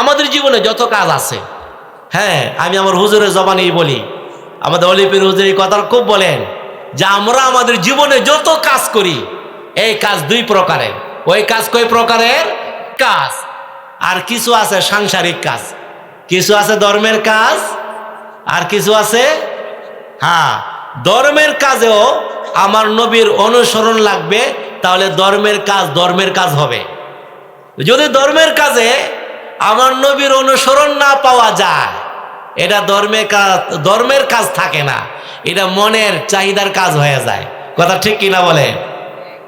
আমাদের জীবনে যত কাজ আছে হ্যাঁ আমি আমার হুজুরের জবানেই বলি, আমাদের অলিপের হুজুর এই কথা খুব বলেন যে আমরা আমাদের জীবনে যত কাজ করি, এই কাজ দুই প্রকারের। ওই কাজ কই প্রকারের? কাজ। আর কিছু আছে সাংসারিক কাজ, কিছু আছে ধর্মের কাজ, আর কিছু আছে হ্যাঁ ধর্মের কাজেও আমার নবীর অনুসরণ লাগবে, তাহলে ধর্মের কাজ ধর্মের কাজ হবে। যদি ধর্মের কাজে আমার নবীর অনুসরণ না পাওয়া যায়। এটা ধর্মের কাজ ধর্মের কাজ থাকে না। এটা মনের চাহিদার কাজ হয়ে যায়। কথা ঠিক কিনা বলে?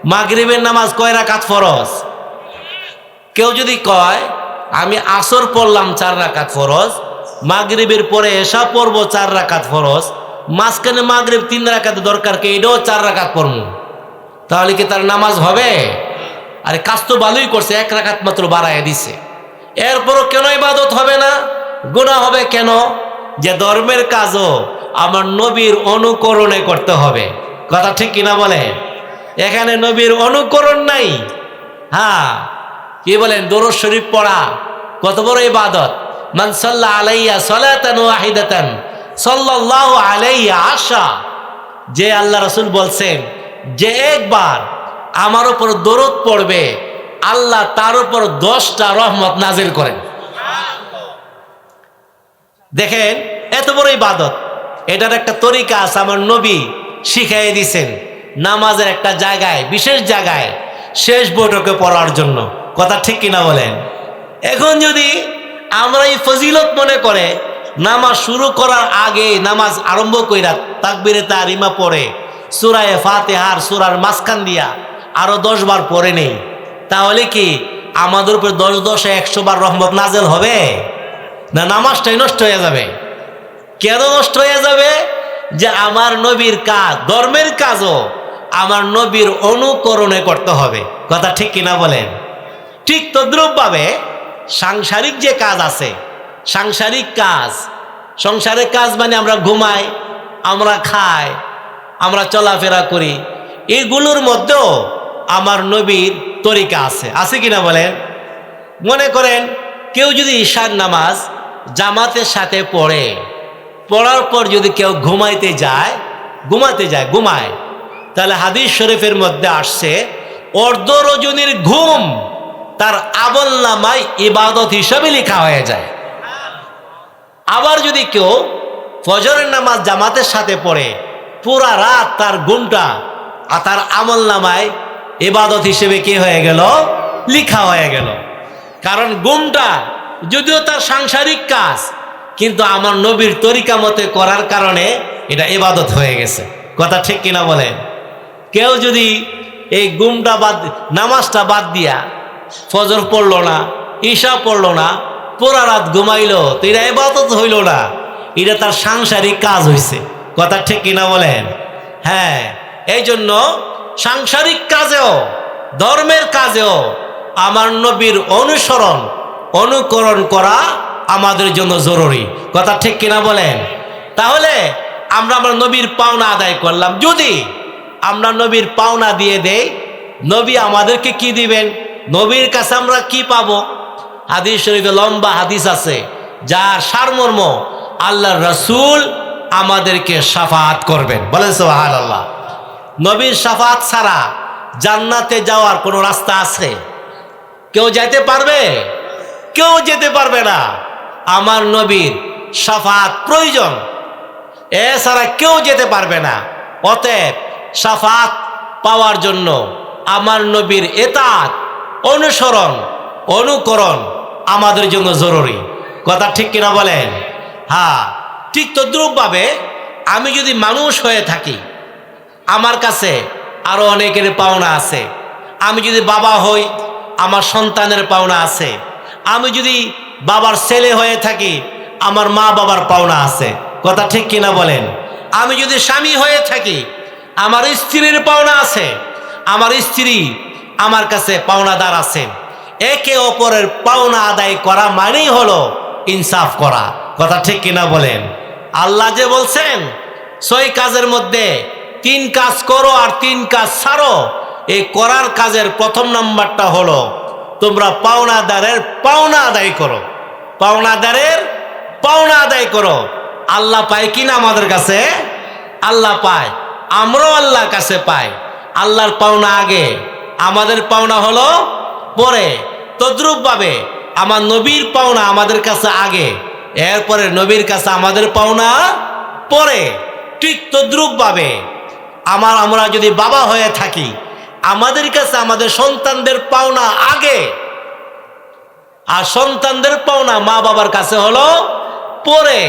মাগরিবের নামাজ কয় রাকাত ফরজ? কেউ যদি কয়, আমি আসর পড়লাম চার রাকাত ফরজ, মাগরিবের পরে এসা পড়ব চার রাকাত ফরজ, মাঝখানে মাগরিব তিন রাকাত দরকার কে এটাও চার রাকাত পড়ব? তাহলে কি তার নামাজ হবে? আরে কাজ তো ভালোই করছে, এক রাকাত মাত্র বাড়ায় দিছে। এরপরও কেন ইবাদত হবে না? গুণা হবে কেন? যে ধর্মের কাজও আমার নবীর অনুকরণে করতে হবে। কথা ঠিক কিনা বলে এখানে নবীর অনুকরণ নাই। হ্যাঁ কি বলেন? দরুদ শরীফ পড়া, কত বড় ইবাদত। মান সাল্লা আলাইয়া সালাতান ওয়াহিদাতান, সাল্লাল্লাহু আলাইয়া আশা। যে আল্লাহ রাসূল বলছেন, যে একবার আমার উপর দরুদ পড়বে আল্লাহ তার উপর দশটা রহমত নাজিল করেন। দেখেন, এত বড় ইবাদত। এটার একটা তরিকা আছে, আমার নবী শিখাই দিছেন নামাজের একটা জায়গায়, বিশেষ জায়গায় শেষ বৈঠকে পড়ার জন্য। কথা ঠিক কিনা বলেন? এখন যদি আমরা এই ফজিলত মনে করে নামাজ শুরু করার আগে নামাজ আরম্ভ কইরা তাকবিরে তারিমা পড়ে সুরায় ফাতেহার সুরার মাঝখান দিয়া আরও দশ বার পড়ে নেই। তাহলে কি আমাদের উপরে দশ দশে একশো বার রহমত নাজেল হবে? না নামাজটাই নষ্ট হয়ে যাবে? কেন নষ্ট হয়ে যাবে? যে আমার নবীর কাজ, ধর্মের কাজও আমার নবীর অনুকরণে করতে হবে। কথা ঠিক কিনা বলেন? ঠিক তদ্রুপভাবে সাংসারিক যে কাজ আছে, সাংসারিক কাজ, সংসারের কাজ মানে আমরা ঘুমাই, আমরা খাই, আমরা চলাফেরা করি, এগুলোর মধ্যেও আমার নবীর তরিকা আছে। আছে কিনা বলেন? মনে করেন, কেউ যদি ঈশার নামাজ জামাতের সাথে পড়ে, পড়ার পর যদি কেউ ঘুমাইতে যায় ঘুমাতে যায়, ঘুমায়, তাহলে হাদিস শরীফের মধ্যে আসছে, অর্ধ রজনীর ঘুম তার আমল নামায় ইবাদত হিসাবে লেখা হয়ে যায়। আবার যদি কেউ ফজরের নামাজ জামাতের সাথে পড়ে, পুরা রাত তার ঘুমটা আর তার আমল নামায় ইবাদত হিসেবে কে হয়ে গেল? লিখা হয়ে গেল। কারণ গুমটা যদিও তার সাংসারিক কাজ, কিন্তু আমার নবীর তরিকা মতে করার কারণে এটা এবাদত হয়ে গেছে। কথা ঠিক কিনা বলেন? কেউ যদি এই গুমটা বাদ, নামাজটা বাদ দিয়া ফজর পড়ল না, ঈশা পড়ল না, পুরা রাত ঘুমাইলো, তো এটা এবাদত হইল না। এটা তার সাংসারিক কাজ হইছে। কথা ঠিক কিনা বলেন? হ্যাঁ এই জন্য সাংসারিক কাজেও, ধর্মের কাজেও আমার নবীর অনুসরণ, অনুকরণ করা আমাদের জন্য জরুরি। কথা ঠিক কিনা বলেন? তাহলে আমরা আমরা নবীর পাওনা আদায় করলাম। যদি আমরা নবীর পাওনা দিয়ে দেই, নবী আমাদেরকে কি দিবেন? নবীর কাছে আমরা কি পাব? হাদিস শরীফে লম্বা হাদিস আছে, যার সারমর্ম আল্লাহ রসুল আমাদেরকে সাফাত করবেন। বলেন সোহান আল্লাহ নবীর সাফাত ছাড়া জান্নাতে যাওয়ার কোনো রাস্তা আছে? কেউ যেতে পারবে? কেউ যেতে পারবে না। আমার নবীর সাফাত প্রয়োজন। এছাড়া কেউ যেতে পারবে না। অতএব সাফাত পাওয়ার জন্য আমার নবীর এতাত, অনুসরণ, অনুকরণ আমাদের জন্য জরুরি। কথা ঠিক কিনা বলেন? হ্যাঁ ঠিক তদ্রুপভাবে আমি যদি মানুষ হয়ে থাকি আমার কাছে আরও অনেকের পাওনা আছে। আমি যদি বাবা হই, আমার সন্তানের পাওনা আছে। আমি যদি বাবার ছেলে হয়ে থাকি, আমার মা বাবার পাওনা আছে। কথা ঠিক কিনা বলেন? আমি যদি স্বামী হয়ে থাকি, আমার স্ত্রীর পাওনা আছে। আমার স্ত্রী আমার কাছে পাওনাদার আছে। একে অপরের পাওনা আদায় করা মানেই হলো ইনসাফ করা। কথা ঠিক কিনা বলেন? আল্লাহ যে বলছেন ছয় কাজের মধ্যে তিন কাজ করো আর তিন কাজ ছাড়ো। এই করার কাজের প্রথম নাম্বারটা হলো, তোমরা পাওনাদারের পাওনা আদায় করো। পাওনাদারের পাওনা আদায় করো। আল্লাহ পায় কিনা আমাদের কাছে? আল্লাহ পায়। আমরাও আল্লাহর কাছে পাই। আল্লাহর পাওনা আগে। আমাদের পাওনা হলো পরে। তদ্রুপভাবে আমার নবীর পাওনা আমাদের কাছে আগে। এরপরে নবীর কাছে আমাদের পাওনা পরে। ঠিক তদ্রুপভাবে। আমার আমরা যদি বাবা হয়ে থাকি, আমাদের কাছে আমাদের সন্তানদের পাওনা আগে। আর সন্তানদের পাওনা মা বাবার কাছে হলো পরে।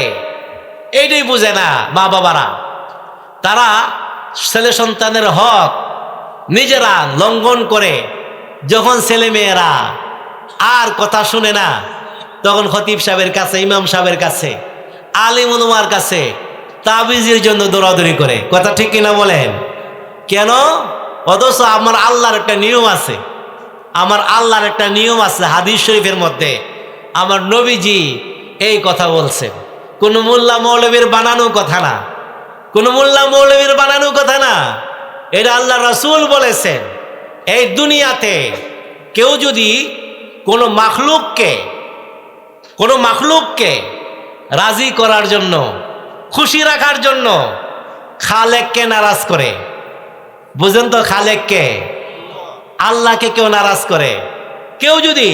এইটাই বুঝে না মা বাবারা। তারা ছেলে সন্তানের হক নিজেরা লঙ্ঘন করে, যখন ছেলে মেয়েরা আর কথা শুনে না, তখন খতিব সাহেবের কাছে, ইমাম সাহেবের কাছে, আলিম উলুমার কাছে তাবিজের জন্য দৌড়াদৌড়ি করে। কথা ঠিক কিনা বলেন? কেন? অথচ আমার আল্লাহর একটা নিয়ম আছে। আমার আল্লাহর একটা নিয়ম আছে হাদিস শরীফের মধ্যে। আমার নবীজি এই কথা বলছেন। কোন মোল্লা মৌলবীর বানানো কথা না। কোন মোল্লা মৌলবীর বানানো কথা না। এটা আল্লাহ রাসূল বলেছেন। এই দুনিয়াতে কেউ যদি কোনো মাখলুককে কোনো মাখলুককে রাজি করার জন্য খুশি রাখার জন্য খালেককে নারাজ করে। বুঝেন তো খালেককে? আল্লাহকে কেউ নারাজ করে। কেউ যদি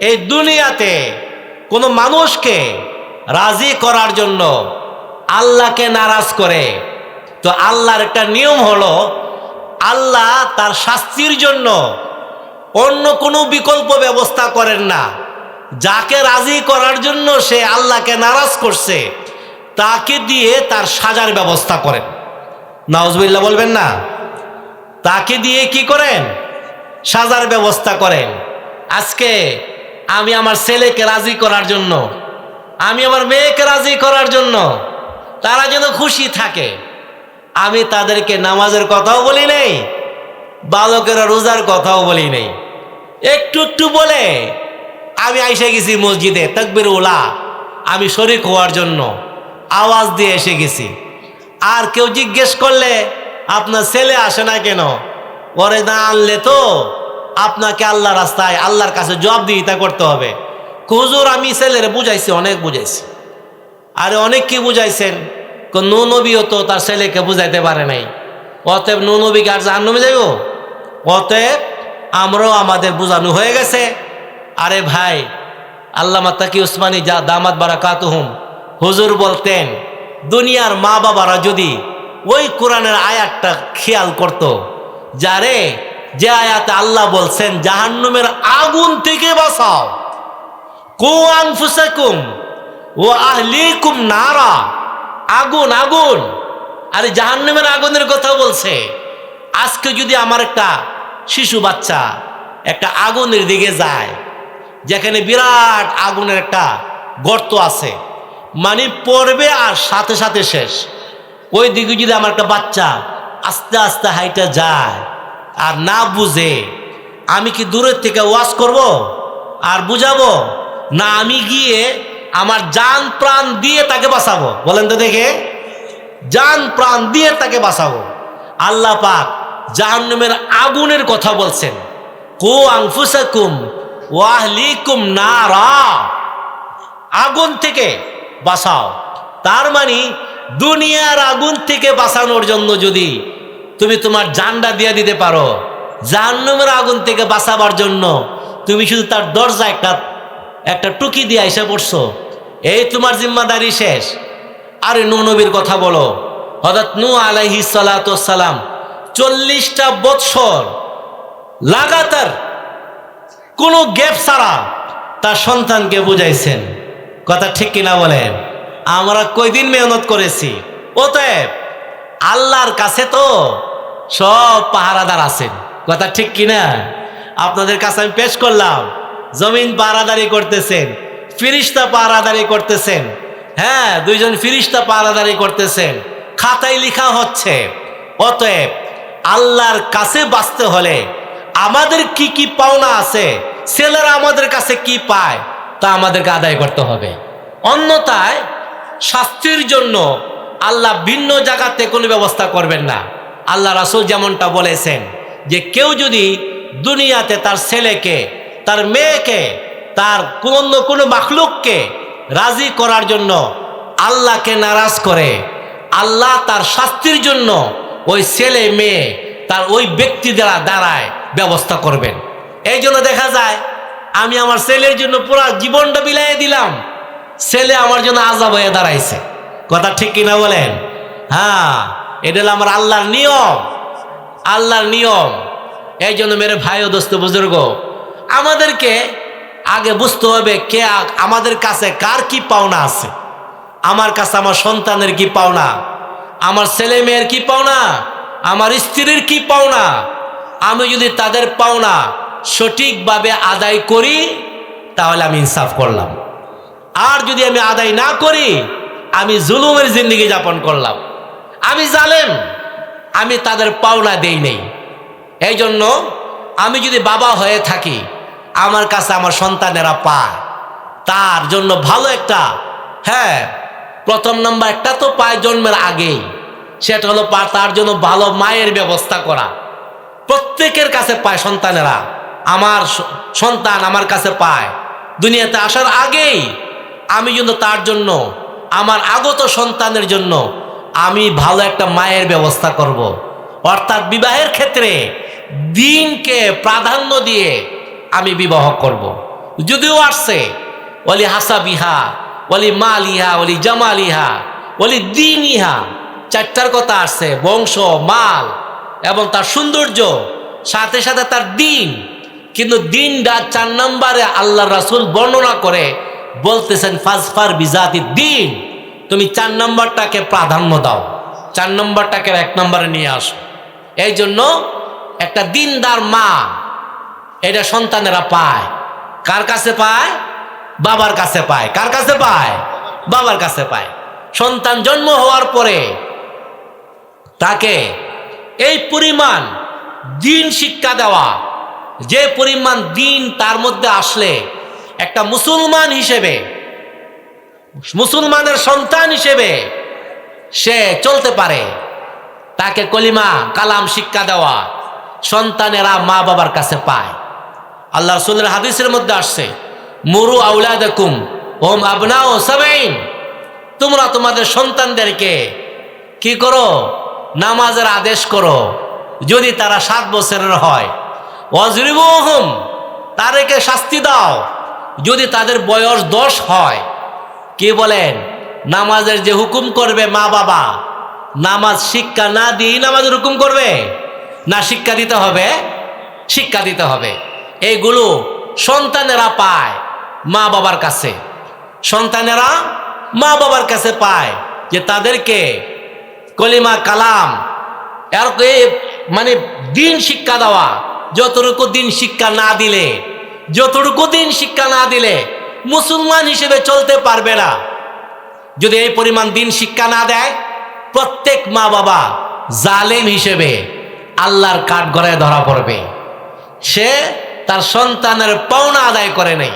এই দুনিয়াতে কোনো মানুষকে রাজি করার জন্য আল্লাহকে নারাজ করে, তো আল্লাহর একটা নিয়ম হলো, আল্লাহ তার শাস্তির জন্য অন্য কোনো বিকল্প ব্যবস্থা করেন না। যাকে রাজি করার জন্য সে আল্লাহকে নারাজ করছে তাকে দিয়ে তার সাজার ব্যবস্থা করেন। নাউজবিল্লা বলবেন না। তাকে দিয়ে কি করেন? সাজার ব্যবস্থা করেন। আজকে আমি আমার ছেলেকে রাজি করার জন্য, আমি আমার মেয়েকে রাজি করার জন্য তারা যেন খুশি থাকে। আমি তাদেরকে নামাজের কথাও বলি নেই বালকেরা রোজার কথাও বলি নেই। একটু একটু বলে, আমি আইসে গেছি মসজিদে তকবির ওলা আমি শরিক হওয়ার জন্য। আওয়াজ দিয়ে এসে গেছি। আর কেউ জিজ্ঞেস করলে, আপনার ছেলে আসে না কেন? ওরে না আনলে তো আপনাকে আল্লাহ রাস্তায়, আল্লাহর কাছে জবাবদিহিতা করতে হবে। হুজুর, আমি ছেলেরে বুঝাইছি, অনেক বুঝাইছি। আরে, অনেক কি বুঝাইছেন? নু নবীও তো তার ছেলেকে বুঝাইতে পারে নাই। অতএব নু নবীকে আর জাহান্নামে যাইব? অতএব আমরাও আমাদের বোঝানো হয়ে গেছে। আরে ভাই আল্লাহ তাকি উসমানী যা দামাত বারা কাতুহুম হুজুর বলতেন, দুনিয়ার মা বাবারা যদি ওই কোরআনের আয়াতটা খেয়াল করত, যারে যে আয়াতে আল্লাহ বলছেন, জাহান্নুমের আগুন থেকে বাঁচাও। কু আনফুসাকুম ও আহলিকুম নারা। আগুন আগুন। আরে জাহান্নামের আগুনের কথা বলছে। আজকে যদি আমার একটা শিশু বাচ্চা একটা আগুনের দিকে যায়, যেখানে বিরাট আগুনের একটা গর্ত আছে মানে পড়বে আর সাথে সাথে শেষ। ওই দিকে যদি আমার একটা বাচ্চা আস্তে আস্তে হাইটা যায় আর না বুঝে, আমি কি দূরের থেকে ওয়াশ করব আর বুঝাবো? না, আমি গিয়ে আমার জান প্রাণ দিয়ে তাকে বাঁচাবো। বলেন তো দেখে। জান প্রাণ দিয়ে তাকে বাঁচাবো। আল্লাহ পাক জাহান্নামের আগুনের কথা বলছেন। কু আনফুসাকুম ওয়াহলিকুম নারা। আগুন থেকে বাঁচাও। তার মানে দুনিয়ার আগুন থেকে বাঁচানোর জন্য যদি তুমি তোমার জানটা দিয়ে দিতে পারো, জাহান্নামের আগুন থেকে বাঁচাবার জন্য তুমি শুধু তার দরজা একটা একটা টুকি দিয়ে এসে পড়ছো। এই তোমার জিম্মাদারি শেষ। আরে নবীর কথা বলো হঠাৎ নু আলাইহি সালাম চল্লিশটা বৎসর লাগাতার কোনো গ্যাপ ছাড়া তার সন্তানকে বুঝাইছেন। কথা ঠিক কিনা বলেন? আমরা কয়দিন মেহনত করেছি? অতএব আল্লাহর কাছে তো সব পাহারাদার আছেন। কথা ঠিক কিনা? আপনাদের কাছে আমি পেশ করলাম, জমিন পাহারাদারি করতেছেন, ফিরিস্তা পাহারাদারি করতেছেন হ্যাঁ দুইজন ফিরিস্তা পাহারাদারি করতেছেন, খাতায় লিখা হচ্ছে। অতএব আল্লাহর কাছে বাঁচতে হলে আমাদের কি কি পাওনা আছে, ছেলেরা আমাদের কাছে কি পায় তা আমাদেরকে আদায় করতে হবে। অন্যথায় শাস্তির জন্য আল্লাহ ভিন্ন জায়গাতে কোনো ব্যবস্থা করবেন না। আল্লাহ রাসুল যেমনটা বলেছেন যে কেউ যদি দুনিয়াতে তার ছেলেকে, তার মেয়েকে, তার কোন কোনো মাখলুককে রাজি করার জন্য আল্লাহকে নারাজ করে, আল্লাহ তার শাস্তির জন্য ওই ছেলে, মেয়ে তার ওই ব্যক্তি দ্বারা দাঁড়ায় ব্যবস্থা করবেন। এই জন্য দেখা যায় আমি আমার ছেলের জন্য পুরো জীবনটা বিলাইয়ে দিলাম। ছেলে আমার জন্য আজাব হয়ে দাঁড়াইছে। কথা ঠিক কিনা বলেন? হ্যাঁ এটা হলো আমার আল্লাহর নিয়ম। আল্লাহর নিয়ম। এই জন্য মেরে ভাই ও দোস্ত বুজুর্গ, আমাদেরকে আগে বুঝতে হবে কে আমাদের কাছে কার কি পাওনা আছে। আমার কাছে আমার সন্তানের কি পাওনা? আমার ছেলে মেয়ের কি পাওনা? আমার স্ত্রীর কি পাওনা? আমি যদি তাদের পাওনা সঠিকভাবে আদায় করি, তাহলে আমি ইনসাফ করলাম। আর যদি আমি আদায় না করি, আমি জুলুমের জিন্দিগি যাপন করলাম। আমি জালেম, আমি তাদের পাওনা দেই নেই। এই জন্য আমি যদি বাবা হয়ে থাকি, আমার কাছে আমার সন্তানেরা পায়। তার জন্য ভালো একটা হ্যাঁ প্রথম নম্বর একটা তো পায় জন্মের আগেই। সেটা হলো তার জন্য ভালো মায়ের ব্যবস্থা করা। প্রত্যেকের কাছে পায় সন্তানেরা। আমার সন্তান আমার কাছে পায় দুনিয়াতে আসার আগেই আমি কিন্তু তার জন্য, আমার আগত সন্তানের জন্য আমি ভালো একটা মায়ের ব্যবস্থা করব। অর্থাৎ বিবাহের ক্ষেত্রে দিনকে প্রাধান্য দিয়ে আমি বিবাহ করব। যদিও আসছে ওলি হাসাবিহা ওলি মালিহা ওলি জামালিহা ওলি দিন ইহা চারটার কথা আসছে, বংশ, মাল এবং তার সৌন্দর্য, সাথে সাথে তার দিন কিন্তু দিনটা চার নম্বরে আল্লাহ রাসুল বর্ণনা করে বলতেছেন, ফাজফার বিজাতি দিন। তুমি চার নম্বরটাকে প্রাধান্য দাও। চার নম্বরটাকে এক নম্বরে নিয়ে আসো। এই জন্য একটা দিনদার মা, এটা সন্তানেরা পায়। কার কাছে পায়? বাবার কাছে পায়। কার কাছে পায়? বাবার কাছে পায়। সন্তান জন্ম হওয়ার পরে তাকে এই পরিমাণ দিন শিক্ষা দেওয়া যে পরিমাণ দিন তার মধ্যে আসলে একটা মুসলমান হিসেবে, মুসলমানের সন্তান হিসেবে সে চলতে পারে। তাকে কলিমা, কালাম, শিক্ষা দেওয়া সন্তানেরা মা বাবার কাছে পায়। আল্লাহ রসুলের হাদিসের মধ্যে আসছে, মুরু আউলাদকুম ওম আবনা ও সাবাইন তোমরা তোমাদের সন্তানদেরকে কি করো? নামাজের আদেশ করো। যদি তারা সাত বছরের হয় অজরিবহুম তাদেরকে শাস্তি দাও। যদি তাদের বয়স দশ হয়, কে বলেন, নামাজের যে হুকুম করবে মা বাবা, নামাজ শিক্ষা না দিয়ে নামাজের হুকুম করবে? না শিক্ষা দিতে হবে? শিক্ষা দিতে হবে। এইগুলো সন্তানেরা পায় মা বাবার কাছে। সন্তানেরা মা বাবার কাছে পায় যে তাদেরকে কলিমা কালাম, এর মানে দিন শিক্ষা দেওয়া যতটুকু দিন শিক্ষা না দিলে, যতটুকু দিন শিক্ষা না দিলে মুসলমান হিসেবে চলতে পারবে না। যদি এই পরিমাণ দিন শিক্ষা না দেয়, প্রত্যেক মা বাবা জালেম হিসেবে আল্লাহর কাঠ গড়ায় ধরা পড়বে। সে তার সন্তানের পাওনা আদায় করে নেই।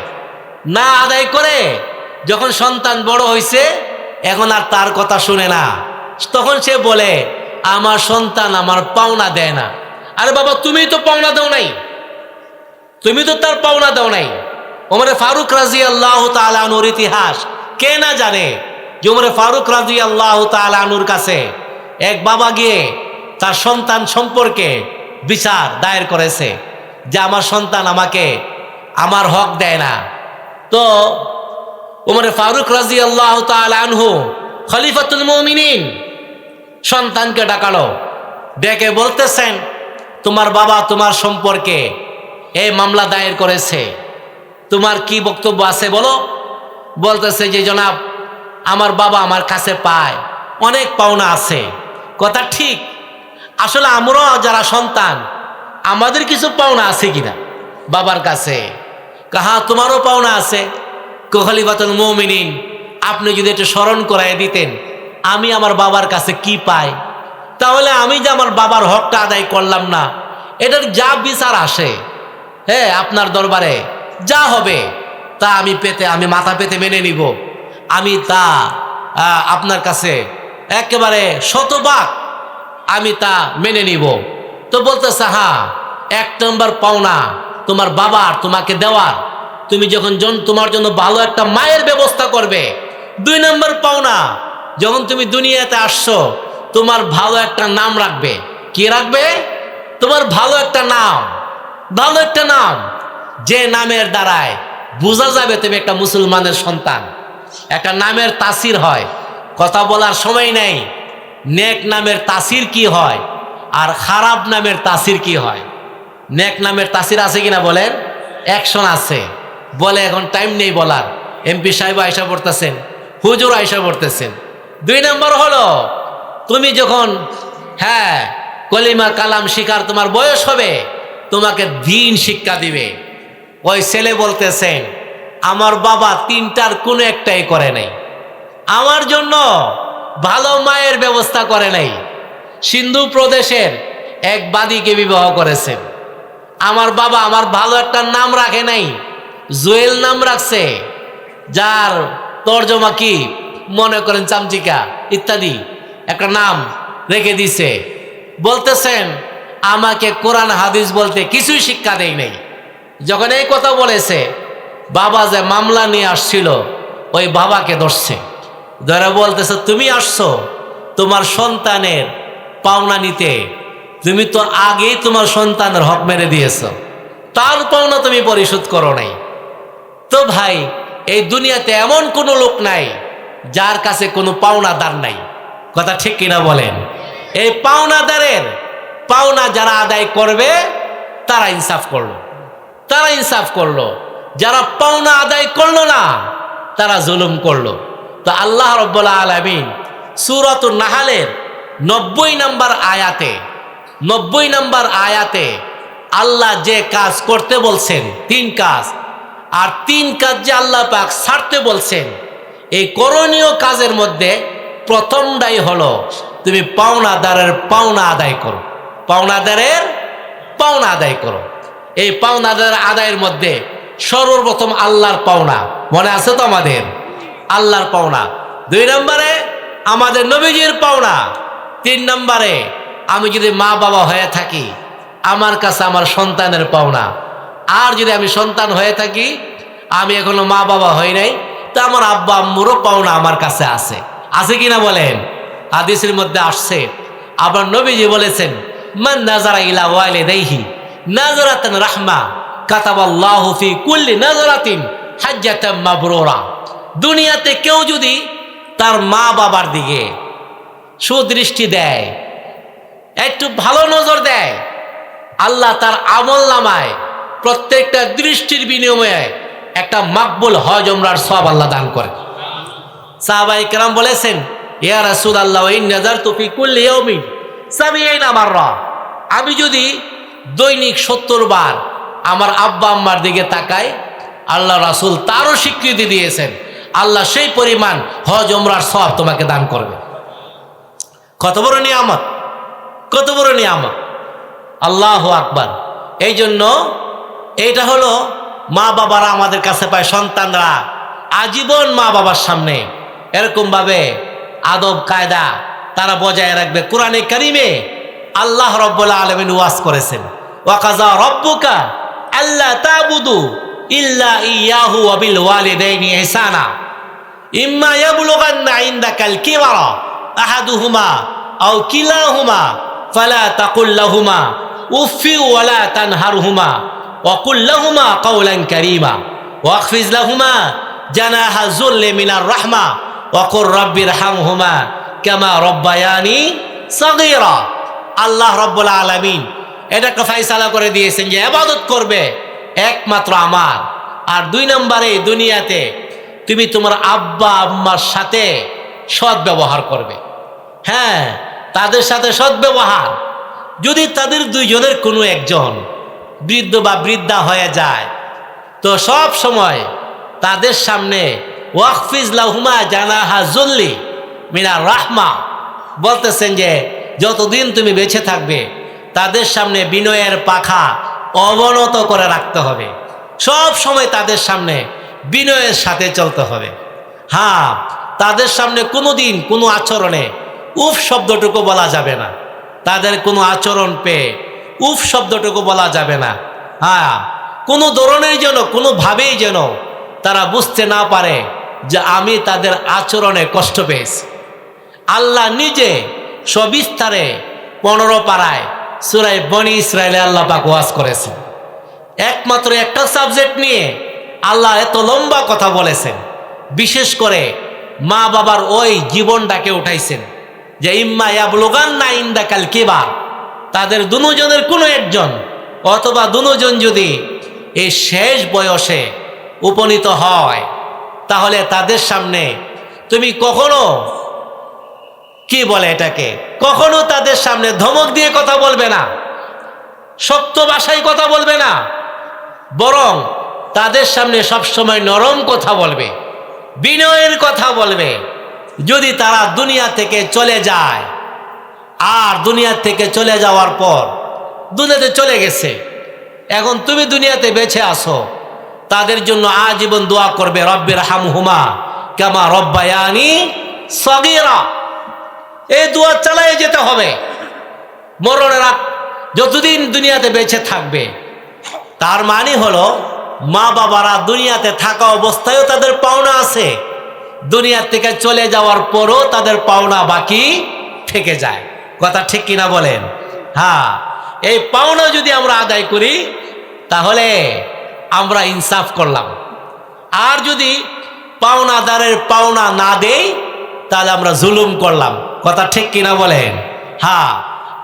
না আদায় করে, যখন সন্তান বড় হয়েছে এখন আর তার কথা শুনে না। তখন সে বলে, আমার সন্তান আমার পাওনা দেয় না। আরে বাবা, তুমি তো পাওনা দাও নাই। তুমি তো তার পাওনা দাও নাই। ওমরে ফারুক রাজি আল্লাহ তালানুর ইতিহাস, কে না জানে যে ওমরে ফারুক রাজি আল্লাহ তালানুর কাছে এক বাবা গিয়ে তার সন্তান সম্পর্কে বিচার দায়ের করেছে যে আমার সন্তান আমাকে আমার হক দেয় না। তো ওমরে ফারুক রাজি আল্লাহ তালহু খলিফাতুল মমিনিন সন্তানকে ডাকালো। ডেকে বলতেছেন তোমার বাবা তোমার সম্পর্কে এই মামলা দায়ের করেছে। তোমার কি বক্তব্য আছে বলো? বলতেছে যে, জনাব, আমার বাবা আমার কাছে পায়। অনেক পাওনা আছে। কথা ঠিক। আসলে আমরাও যারা সন্তান, আমাদের কিছু পাওনা আছে কিনা বাবার কাছে? কাহা, তোমারও পাওনা আছে? কোহলিবাতুল মৌমিনিন, আপনি যদি একটু স্মরণ করাই দিতেন, আমি আমার বাবার কাছে কি পাই? তাহলে আমি যে আমার বাবার হকটা আদায় করলাম না, এটার যা বিচার আসে হ্যাঁ আপনার দরবারে, যা হবে, তা আমি পেতে, আমি মাথা পেতে মেনে নিব। আমি তা আপনার কাছে একেবারে শতভাগ আমি তা মেনে নিব। তো বলতেছে হ্যাঁ এক নম্বর পাওনা তোমার বাবার তোমাকে দেওয়ার। তুমি যখন জন, তোমার জন্য ভালো একটা মায়ের ব্যবস্থা করবে, দুই নম্বর পাওনা যখন তুমি দুনিয়াতে আসছো তোমার ভালো একটা নাম রাখবে। কি রাখবে? তোমার ভালো একটা নাম। ভালো একটা নাম। যে নামের দ্বারায় বোঝা যাবে তুমি একটা মুসলমানের সন্তান। একটা নামের তাসির হয়। কথা বলার সময় নেই। নেক নামের তাসির কি হয়? আর খারাপ নামের তাসির কি হয়? নেক নামের তাসির আছে কিনা বলেন? অ্যাকশন আছে। বলে এখন টাইম নেই বলার। এমপি সাহেব আয়সা পড়তেছেন। হুজুর আয়সা পড়তেছেন। দুই নম্বর হলো তুমি যখন হ্যাঁ কলিমা কালাম শিকার তোমার বয়স হবে, তোমাকে দিন শিক্ষা দিবে। ওই ছেলে বলতেছেন, আমার বাবা তিনটার কোনো একটাই করে নাই। আমার জন্য ভালো মায়ের ব্যবস্থা করে নাই। সিন্ধু প্রদেশের এক বাদীকে বিবাহ করেছেন। আমার বাবা আমার ভালো একটা নাম রাখে নাই, জুয়েল নাম রাখছে, যার তর্জমা কি, মনে করেন চামচিকা, ইত্যাদি। একটা নাম রেখে দিছে। বলতেছেন, আমাকে কোরআন, হাদিস বলতে কিছুই শিক্ষা দেয় নাই। যখন এই কথা বলেছে, বাবা যে মামলা নিয়ে আসছিল, ওই বাবাকে ধরছে। ধরে বলতেছে, তুমি আসছো তোমার সন্তানের পাওনা নিতে। তুমি তো আগেই তোমার সন্তানের হক মেরে দিয়েছ। তার পাওনা তুমি পরিশোধ করো নাই। তো ভাই, এই দুনিয়াতে এমন কোনো লোক নাই যার কাছে কোনো পাওনাদার নাই। কথা ঠিক কিনা বলেন? এই পাওনাদারের, পাওনা যারা আদায় করবে, তারা ইনসাফ করল। তারা ইনসাফ করল। যারা পাওনা আদায় করল না, তারা জুলুম করল। তো আল্লাহ রব্বুল্লা আলমিন সুরত নাহালের নব্বই নম্বর আয়াতে, নব্বই নম্বর আয়াতে আল্লাহ যে কাজ করতে বলছেন, তিন কাজ। আর তিন কাজ যে আল্লাহ পাক ছাড়তে বলছেন, এই করণীয় কাজের মধ্যে প্রথমটাই হলো, তুমি পাওনাদারের পাওনা আদায় করো। পাওনাদারের পাওনা আদায় করো। এই পাওনাদার আদায়ের মধ্যে সর্বপ্রথম আল্লাহর পাওনা। মনে আছে তো আমাদের? আল্লাহর পাওনা। দুই নম্বরে, আমাদের নবীজির পাওনা। তিন নম্বরে, আমি যদি মা বাবা হয়ে থাকি, আমার কাছে আমার সন্তানের পাওনা। আর যদি আমি সন্তান হয়ে থাকি, আমি এখনও মা বাবা হই নাই, তা আমার আব্বা আম্মুরও পাওনা আমার কাছে আছে। আছে কিনা বলেন? হাদিসের মধ্যে আসছে। আবার নবীজি বলেছেন, মান নাজারা ইলা ওয়ালিদাইহি নাজারাতান রাহমা কাতাবাল্লাহু ফি কুল্লি নাজারাতিন হাজ্জাতাম মাবরুরা। দুনিয়াতে কেউ যদি তার মা বাবার দিকে সুদৃষ্টি দেয়, একটু ভালো নজর দেয়, আল্লাহ তার আমল নামায়, প্রত্যেকটা দৃষ্টির বিনিময়ে একটা মাকবুল হজ ওমরার সব আল্লাহ দান করে। সাহাবাই কেরাম বলেছেন, ইয়া রাসুল আল্লাহ আমার আমি যদি দৈনিক সত্তর বার আমার আব্বা আম্মার দিকে তাকাই, আল্লাহ রাসুল তারও স্বীকৃতি দিয়েছেন, আল্লাহ সেই পরিমাণ হজ ওমরার সব তোমাকে দান করবে। কত বড় নিয়ামত, কত বড় নিয়ামত। আল্লাহ আকবার। এই জন্য এইটা হলো মা বাবারা আমাদের কাছে পায় সন্তানরা, আজীবন মা বাবার সামনে এরকমভাবে আদব, কায়দা তারা বজায় রাখবে। কোরআনে কারিমে আল্লাহ রব্বুল্লাহ আলমিন ওয়াজ করেছেন। ওয়াকাজা রব্বুকা আল্লাহ তাবুদু ইল্লা ইয়াহু আবিল ওয়ালিদাইনি ইহসানা। ইম্মা ইয়াবলুগান্না ইনদাকাল কিবারা আহাদুহুমা আও কিলাহুমা ফালা তাকুল লাহুমা উফি ওয়ালা তানহারহুমা ওয়াকুল লাহুমা কাওলান কারীমা। ওয়াখফিজ লাহুমা জানাহা যুল্লি মিনার রাহমা। ওয়াকুর রাব্বির হামহুমা কামা রব্বায়ানি সাগীরা। আল্লাহ রব্বুল আলামিন এটাকে ফাইসালা করে দিয়েছেন যে ইবাদত করবে একমাত্র আমার। আর দুই নম্বরে দুনিয়াতে তুমি তোমার আব্বা আম্মার সাথে সৎ ব্যবহার করবে। হ্যাঁ তাদের সাথে সৎ ব্যবহার। যদি তাদের দুইজনের কোনো একজন বৃদ্ধ বা বৃদ্ধা হয়ে যায়, তো সব সময় তাদের সামনে ওয়াকফিজ লাহুমা জানাহা জল্লি মিনা রাহমা। বলতেছেন যে, যতদিন তুমি বেঁচে থাকবে, তাদের সামনে বিনয়ের পাখা অবনত করে রাখতে হবে। সব সময় তাদের সামনে বিনয়ের সাথে চলতে হবে। হ্যাঁ তাদের সামনে কোনো দিন কোনো আচরণে উফ শব্দটুকু বলা যাবে না। তাদের কোনো আচরণ পেয়ে উফ শব্দটুকু বলা যাবে না। হ্যাঁ কোনো ধরনের যেন, কোনোভাবেই যেন তারা বুঝতে না পারে যে আমি তাদের আচরণে কষ্ট পেয়েছি। আল্লাহ নিজে সবিস্তারে পনেরো পাড়ায় সুরাই বনি ইসরায়েলে আল্লাহ পাক ওয়াজ করেছেন। একমাত্র একটা সাবজেক্ট নিয়ে আল্লাহ এত লম্বা কথা বলেছেন। বিশেষ করে মা বাবার ওই জীবনটাকে উঠাইছেন যে, ইম্মা ইয়াবলুগান না ইন্দাকাল কিবার? তাদের দুজনের কোনো একজন অথবা দুজন যদি এই শেষ বয়সে উপনীত হয় তাহলে তাদের সামনে তুমি কখনো কি বলে এটাকে? কখনো তাদের সামনে ধমক দিয়ে কথা বলবে না, শক্ত ভাষায় কথা বলবে না, বরং তাদের সামনে সবসময় নরম কথা বলবে, বিনয়ের কথা বলবে। যদি তারা দুনিয়া থেকে চলে যায়, আর দুনিয়া থেকে চলে যাওয়ার পর দুনিয়াতে চলে গেছে, এখন তুমি দুনিয়াতে বেঁচে আসো তাদের জন্য আজীবন দোয়া করবে, রব্বের হামহুমা কামা রব্বায়ানি সগীরা। এই দোয়া চালাই যেতে হবে। মরণের যতদিন দুনিয়াতে বেঁচে থাকবে, তার মানে হলো মা বাবারা দুনিয়াতে থাকা অবস্থায়ও তাদের পাওনা আছে, দুনিয়া থেকে চলে যাওয়ার পরও তাদের পাওনা বাকি থেকে যায়। কথা ঠিক কিনা বলেন? হ্যাঁ এই পাওনা যদি আমরা আদায় করি, তাহলে আমরা ইনসাফ করলাম। আর যদি পাওনাদারের পাওনা না দেই, তাহলে আমরা জুলুম করলাম। কথা ঠিক কিনা বলেন? হ্যাঁ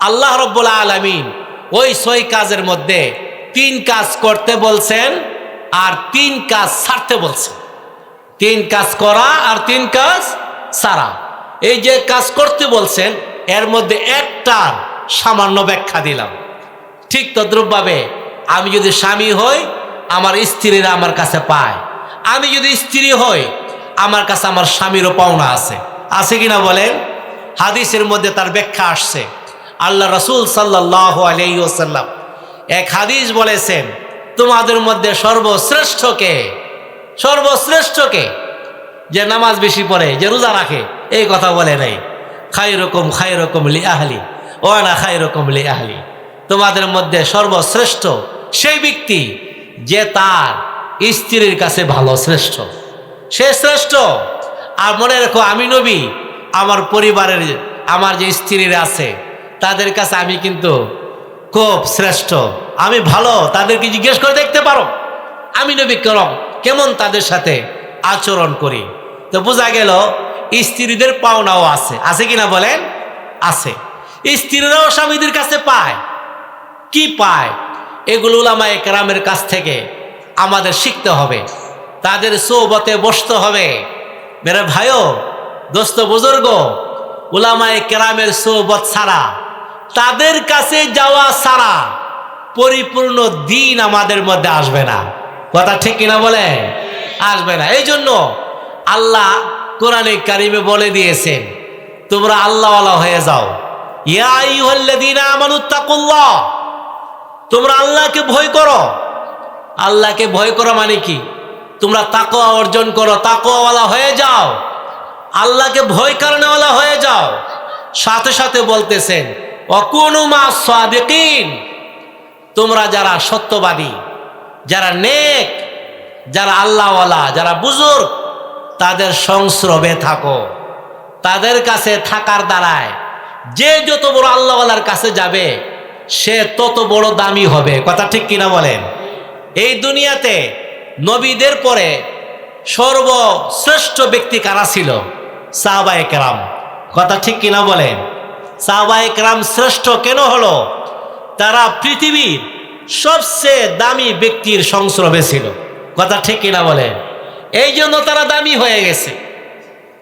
আল্লাহ রব্বুল্লা আলমিন ওই ছয় কাজের মধ্যে তিন কাজ করতে বলছেন আর তিন কাজ ছাড়তে বলছেন। তিন কাজ করা আর তিন কাজ সারা। এই যে কাজ করতে বলছেন, এর মধ্যে একটার সামান্য ব্যাখ্যা দিলাম। ঠিক তদ্রুপভাবে আমি যদি স্বামী হই আমার স্ত্রীরা আমার কাছে পায়। আমি যদি স্ত্রী হই, আমার কাছে আমার স্বামীরও পাওনা আছে। আছে কিনা বলেন? হাদিসের মধ্যে তার ব্যাখ্যা আসছে। আল্লাহ রসুল সাল্লাহ আলাইসাল্লাম এক হাদিস বলেছেন, তোমাদের মধ্যে সর্বশ্রেষ্ঠকে সর্বশ্রেষ্ঠকে যে নামাজ বেশি পড়ে, যে রোজা রাখে, এই কথা বলে নাই। খাই রকম খাই রকম লি আহলি ও না খাই রকম লি আহলি তোমাদের মধ্যে সর্বশ্রেষ্ঠ সেই ব্যক্তি যে তার স্ত্রীর কাছে ভালো শ্রেষ্ঠ। সে শ্রেষ্ঠ। আর মনে রেখো, আমি নবী, আমার পরিবারের, আমার যে স্ত্রীরা আছে, তাদের কাছে আমি কিন্তু খুব শ্রেষ্ঠ। আমি ভালো, তাদেরকে জিজ্ঞেস করে দেখতে পারো। আমি নবী করম কেমন তাদের সাথে আচরণ করি? তো বোঝা গেল, স্ত্রীদের পাওনাও আছে। আছে কিনা বলেন? আছে। স্ত্রীরাও স্বামীদের কাছে পায়। কি পায়? এগুলো উলামা একরামের কাছ থেকে আমাদের শিখতে হবে। তাদের সৌবতে বসতে হবে। মেরে ভাইও, দোস্ত বুজুর্গ, উলামায়ে কেরামের সৌবত ছাড়া, তাদের কাছে যাওয়া ছাড়া পরিপূর্ণ দিন আমাদের মধ্যে আসবে না। কথা ঠিক কিনা বলে আসবে না। এই জন্য আল্লাহ কোরআনে কারিমে বলে দিয়েছেন, তোমরা আল্লাহওয়ালা হয়ে যাও। ইয়া আইয়ুহাল্লাযীনা আমানুত্তাকুল্লাহ তোমরা আল্লাহকে ভয় করো। আল্লাহকে ভয় করো মানে কি? তোমরা তাকোয়া অর্জন করো তাকোয়াওয়ালা হয়ে যাও। আল্লাহকে ভয় কারণেওয়ালা হয়ে যাও। সাথে সাথে বলতেছেন অকুনুমা সাদিকিন। তোমরা যারা সত্যবাদী, যারা নেক, যারা আল্লাহওয়ালা, যারা বুজুর্গ, তাদের সংস্রবে থাকো। তাদের কাছে থাকার দ্বারায় যে যত বড় আল্লাহওয়ালার কাছে যাবে সে তত বড় দামি হবে। কথা ঠিক কিনা বলেন? এই দুনিয়াতে নবীদের পরে সর্বশ্রেষ্ঠ ব্যক্তি কারা ছিল? সাহবা একরাম কথা ঠিক কিনা বলেন? সাহবা একরাম শ্রেষ্ঠ কেন হলো? তারা পৃথিবীর সবচেয়ে দামি ব্যক্তির সংস্রবে ছিল। কথা ঠিক কিনা বলেন? এই জন্য তারা দামি হয়ে গেছে।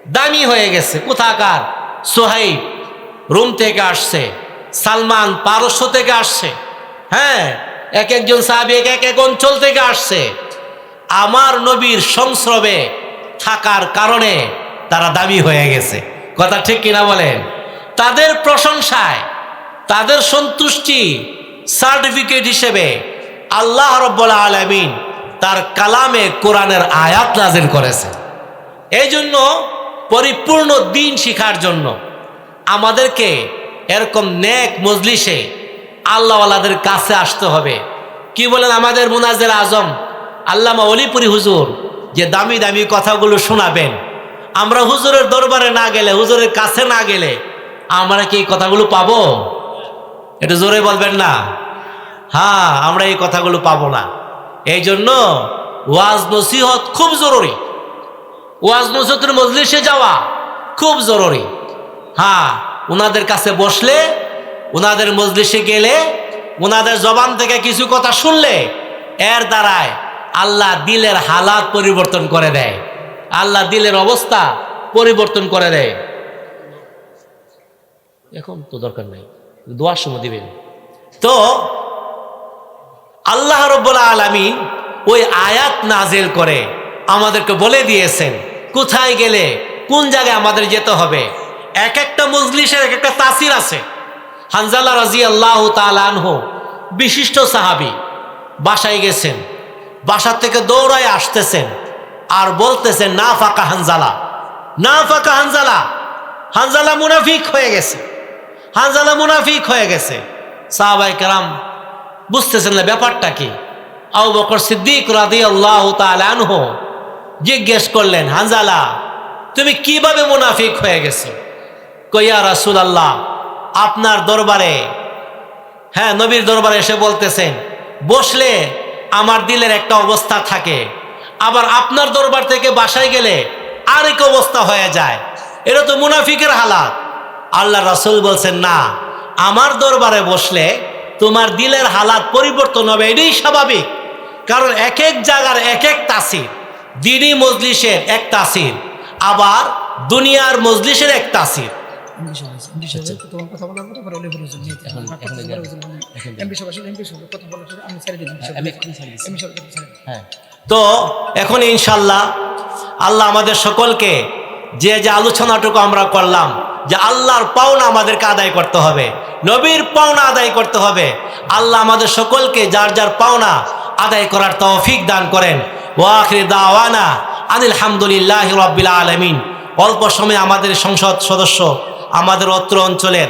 দামি হয়ে গেছে। কোথাকার? সোহাইব রুম থেকে আসছে। সালমান পারস্য থেকে আসছে। হ্যাঁ এক একজন সাহাবি এক এক অঞ্চল থেকে আসছে। আমার নবীর সংস্রবে থাকার কারণে তারা দামি হয়ে গেছে। কথা ঠিক কিনা বলেন? তাদের প্রশংসায়, তাদের সন্তুষ্টি সার্টিফিকেট হিসেবে আল্লাহ রব্বুল আলমিন তার কালামে কোরআনের আয়াত নাজিল করেছে এই জন্য পরিপূর্ণ দিন শিখার জন্য আমাদেরকে এরকম নেক মজলিসে আল্লাহওয়ালাদের কাছে আসতে হবে। কি বলেন আমাদের মুনাজের আজম? আল্লামা অলিপুরি হুজুর, যে দামি দামি কথাগুলো শোনাবেন। আমরা হুজুরের দরবারে না গেলে, হুজুরের কাছে না গেলে আমরা কি এই কথাগুলো পাবো? এটা জোরে বলবেন না। হ্যাঁ আমরা এই কথাগুলো পাবো না। এই জন্য ওয়াজ নসিহত খুব জরুরি। ওয়াজ নসিহতের মজলিসে যাওয়া খুব জরুরি। হ্যাঁ ওনাদের কাছে বসলে ওনাদের মজলিসে গেলে ওনাদের জবান থেকে কিছু কথা শুনলে, এর দ্বারায় আল্লাহ দিলের হালাত পরিবর্তন করে দেয়। আল্লাহ দিলের অবস্থা পরিবর্তন করে দেয়। এখন তো দরকার নেই, দোয়ার সময় দিবেন। তো, আল্লাহ রব্বুল আলমিন ওই আয়াত নাজেল করে আমাদেরকে বলে দিয়েছেন, কোথায় গেলে, কোন জায়গায় আমাদের যেতে হবে? এক একটা মজলিসের এক একটা তাসির আছে। হানজালা রাজি আল্লাহ তালানহ বিশিষ্ট সাহাবি, বাসায় গেছেন বাসার থেকে দৌড়ায় আসতেছেন আর বলতেছেন, না ফাঁকা হানজালা, না ফাঁকা হানজালা হানজালা মুনাফিক হয়ে গেছে, হানজালা মুনাফিক হয়ে গেছে। সাহাবাই কারাম বুঝতেছেন না ব্যাপারটা কি? আউ বকর সিদ্দিক রাদি আল্লাহ তালানহ জিজ্ঞেস করলেন, হানজালা, তুমি কীভাবে মুনাফিক হয়ে গেছো? কইয়া রাসুল আল্লাহ আপনার দরবারে হ্যাঁ নবীর দরবারে এসে বলতেছেন, বসলে আমার দিলের একটা অবস্থা থাকে, আবার আপনার দরবার থেকে বাসায় গেলে আরেক অবস্থা হয়ে যায়। এটা তো মুনাফিকের হালাত। আল্লাহ রাসুল বলছেন, না, আমার দরবারে বসলে তোমার দিলের হালাত পরিবর্তন হবে, এটাই স্বাভাবিক। কারণ এক এক জায়গার এক এক তাসির, দিনই মজলিসের এক তাসির, আবার দুনিয়ার মজলিসের এক তাসির। তোমার কথা বলার কথা। বলার। এমপি সাহেব আসলে এমপি সাহেব কথা বলার আমি ছেড়ে দিলাম আমি ছেড়ে এমপি সাহেব দিলাম। হ্যাঁ। তো এখন ইনশাল্লাহ আল্লাহ আমাদের সকলকে যে যে আলোচনাটুকু আমরা করলাম যে আল্লাহর পাওনা আমাদেরকে আদায় করতে হবে নবীর পাওনা আদায় করতে হবে আল্লাহ আমাদের সকলকে যার যার পাওনা আদায় করার তৌফিক দান করেন। ওয়াখির দাওয়ানা আনিল হামদুলিল্লাহ রব্বিল আলমিন। অল্প সময়ে আমাদের সংসদ সদস্য আমাদের অত্র অঞ্চলের